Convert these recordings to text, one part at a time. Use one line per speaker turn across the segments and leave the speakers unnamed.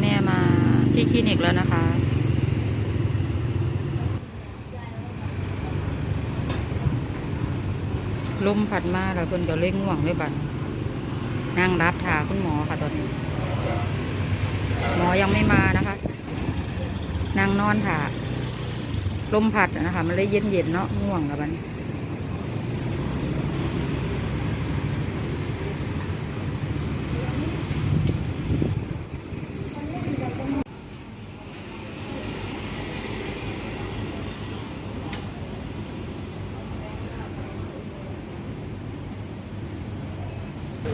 แม่มาที่คลินิกแล้วนะคะ ลมพัดมาแล้วคนก็เล่งง่วงด้วยบัดนั่งรับถาคุณหมอค่ะตอนนี้ หมอยังไม่มานะคะนั่งนอนถาลมพัดนะคะ มันเลยเย็นๆเนาะง่วง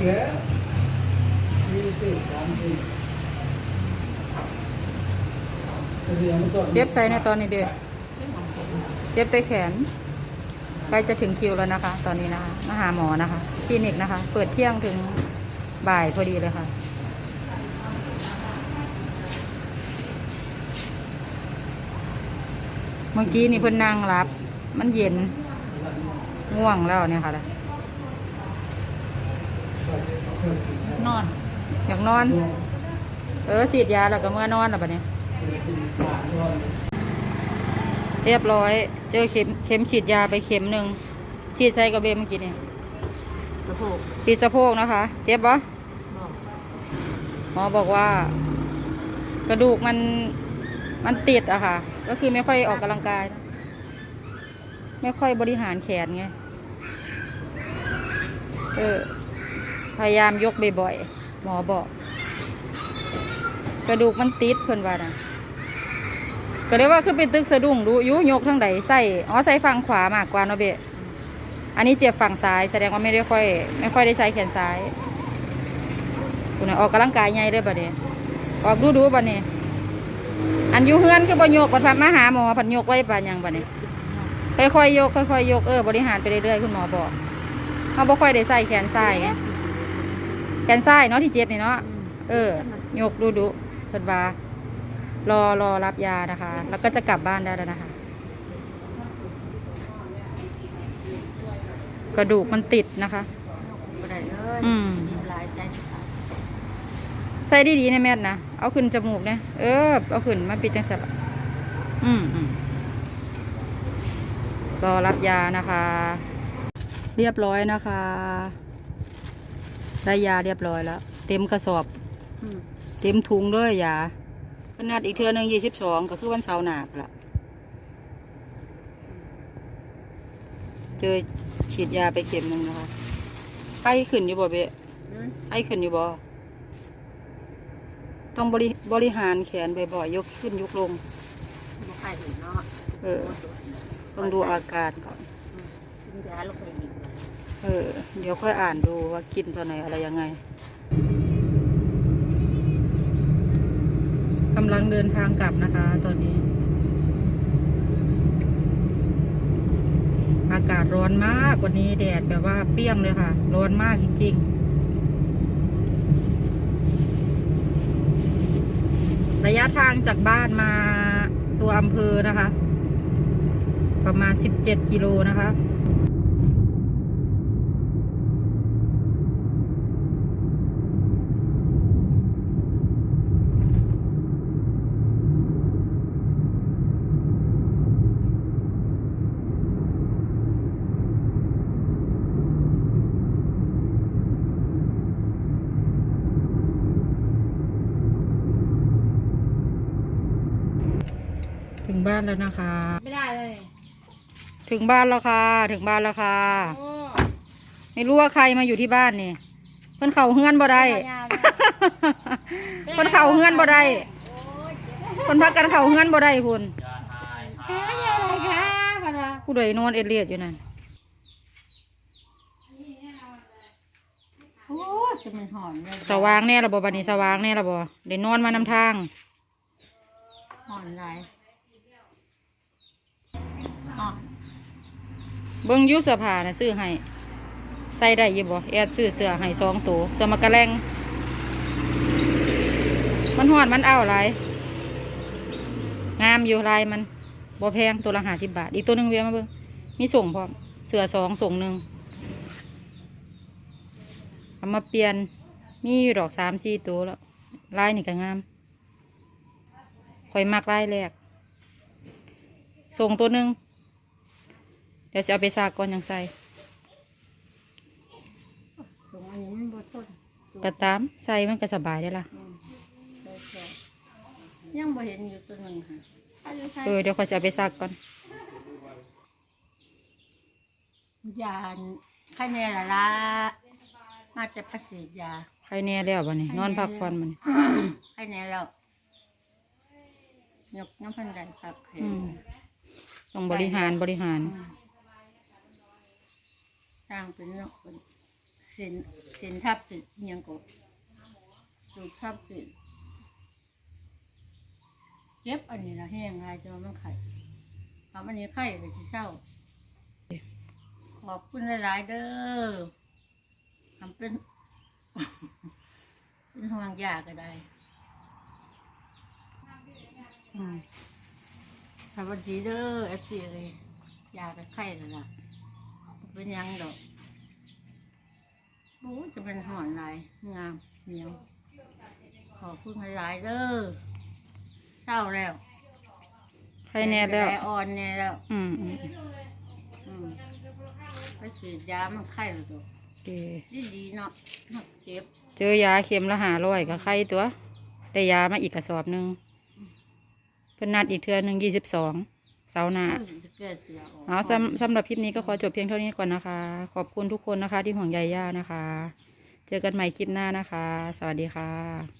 แล้วบัดนี้เจ็บไซในตอนนี้เด็กเจ็บไปแขนใกล้จะถึงคิวแล้วนะคะ ตอนนี้นะคะมาหาหมอนะคะคลินิกนะคะ เปิดเที่ยงถึงบ่ายพอดีเลยค่ะเมื่อกี้นี่เพิ่นนั่งรับ มันเย็นง่วงแล้วเนี่ยค่ะ
นอน
อยากนอน เออฉีดยาแล้วก็เมื่อนอนแล้วปะเนี่ยเรียบร้อย เจอเข็มเข็มฉีดยาไปเข็มหนึ่งฉีดใส่กระเบนเมื่อกี้เนี่ย
กระโปง
ฉีดสะโพกนะคะ เจ็บปะ
บอก
หมอบอกว่า กระดูกมันมันติดอะค่ะ ก็คือไม่ค่อยออกกำลังกาย ไม่ค่อยบริหารแขนไง เออ พยายามยกบ่อยๆหมอบอก กระดูกมันติดเพิ่นว่านะก็เลยว่าคือเป็นตึกสะดุ้งดูอยุยกทั้งใดใส่อ๋อใส่ฝั่งขวามากกว่าเนาะเบะอันนี้เจ็บฝั่งซ้ายแสดงว่าไม่ได้ค่อย ไม่ค่อยได้ใช้แขนซ้ายคุณน่ะออกกำลังกายใหญ่เด้บัดนี้ออกดูดูบัดนี้อันยูเฮือนคือบ่ยกบัดพัดมาหาหมอผัดยกไว้ปานยังบัดนี้ค่อยๆยกค่อยๆยกเออบริหารไปเรื่อยๆคุณหมอบอกเขาบ่ค่อยได้ใส่แขนซ้ายไง แขนซ้ายเนาะที่เจ็บนี่เนาะ เออ ยกดูดูเพิ่นว่ารอรอรับยานะคะ แล้วก็จะกลับบ้านได้แล้วนะคะ กระดูกมันติดนะคะ
บ่ได้เลย
อืม
หลายใจขาด
ใส่ดีๆนะแม่นนะ เอาขึ้นจมูกเนี่ยเออ เอาขึ้นมาปิดจังสันละอืมอืมรอรับยานะคะ เรียบร้อยนะคะ ได้ยาเรียบร้อยแล้ว เต็มกระสอบ
อืม
เต็มถุงเลยยาขนาดอีกเทือหนึ่งยี่สิบสองก็คือวันเสาร์หนาพนละเจอฉีดยาไปเข็มหนึ่งนะคะไข้ขึ้นอยู่บ่เบะ
อืม
ไข้ขึ้นอยู่บ่ต้องบริบริหารแขนบ่อยๆยกขึ้นยกลง
บ่ใครเห็นเนาะ
เออต้องดูอาการก่อน
กินยาลงไปอีก
เออ เดี๋ยวค่อยอ่านดูว่ากินตัวไหนอะไรยังไงกำลังเดินทางกลับนะคะ ตอนนี้ อากาศร้อนมากวันนี้แดดแบบว่าเปรี้ยงเลยค่ะ ร้อนมากจริงๆระยะทางจากบ้านมาตัวอำเภอนะคะ ประมาณ 17 กิโลนะคะ งบ้านแล้วนะคะ
ไม่ได้เลย
ถึงบ้านแล้วค่ะ ถึงบ้านแล้วค่ะ
โอ้
ไม่รู้ว่าใครมาอยู่ที่บ้านนี่เพิ่นเขาเฮือนบ่ได้
ยาวๆเนี่ย
เพิ่นเขาเฮือนบ่ได้เพิ่นพักกันเขาเฮือนบ่ได้คุณ
หายอะไรคะพะนะ
ผู้ใดนอนเอดเลียดอยู่นั่น
โอ้จะมันหอนเลย
สว่างแน่ละบ่บัดนี้สว่างแน่ละบ่ได้นอนมานำทาง
หอนอะไรอ๋อ
เบิ่งยูเสื้อผ้านะซื้อให้ใส่ได้ยู่บ่แอดซื้อเสื้อให้สองตัวเสื้อมากระแลงมันหอดมันเอาหลายงามอยู่ลายมันบ่แพงตัวละห้าสิบบาท อีกตัวหนึ่งเวียมาเบิ่งมีส่งพร้อมเสื้อสองส่งหนึ่งเอามาเปลี่ยนมีอยู่ดอกสามสี่ตัวแล้วลายนี่ก็งามข่อยมักไล่แรกส่งตัวหนึ่ง เดี๋ยวจะเอาไปซากก่อนยังใส่
ตรงอันนี้มันบ่ทน
กระตามใส่มันก็สบายได้อละ
อืมใช่ใช่ยังบ่เห็นอยู่ตัวหนึ่งค่ะอันนี้ใช่
เออเดี๋ยวข่อยจะเอาไปซากก่อน
ยาแค่นี้ละละมาจะประสิทธิ์ยา
ใครแน่แล้วบ่นี่นอนพักผ่อนมัน
แค่นี้แล้วยกน้ำพันดันพักให้
อืมต้องบริหารบริหาร
อืม สร้างเป็นเนาะเป็นสินสินทับสินอิหยังก็สูบทับสินเจ็บอันนี้นะแห้งไงจนมันไข่ทำอันนี้ไข่เลยที่เศร้า ขอบคุณหลายๆเด้อทำเป็น เป็นห่วงยาก็ได้อืมสวัสดีเด้อเอฟซีเลยยาก็ไข้แล้วล่ะ เป็นหยังดอกโอ้ยจะเป็นหอนหลายงามเหนียวขอบคุณหลายๆเด้อเศร้าแล้ว
ใครแน่แล้ว
ใจอ่อนแน่แล้ว
อืมอืม
อืมไปฉีดยามันไข้แล้วตัว
โอเค
ดีดีๆเนาะหักเจ็บ
เจอยาเข็มละหาร้อยกับไข้ตัว ได้ยามาอีกกระสอบหนึ่งเพิ่นนัดอีกเทือหนึ่งยี่สิบสอง เสาร์หน้า
จะเกิดเสียออก
เอาสำสำหรับคลิปนี้ก็ขอจบเพียงเท่านี้ก่อนนะคะ ขอบคุณทุกคนนะคะที่ห่วงใยย่านะคะ เจอกันใหม่คลิปหน้านะคะ สวัสดีค่ะ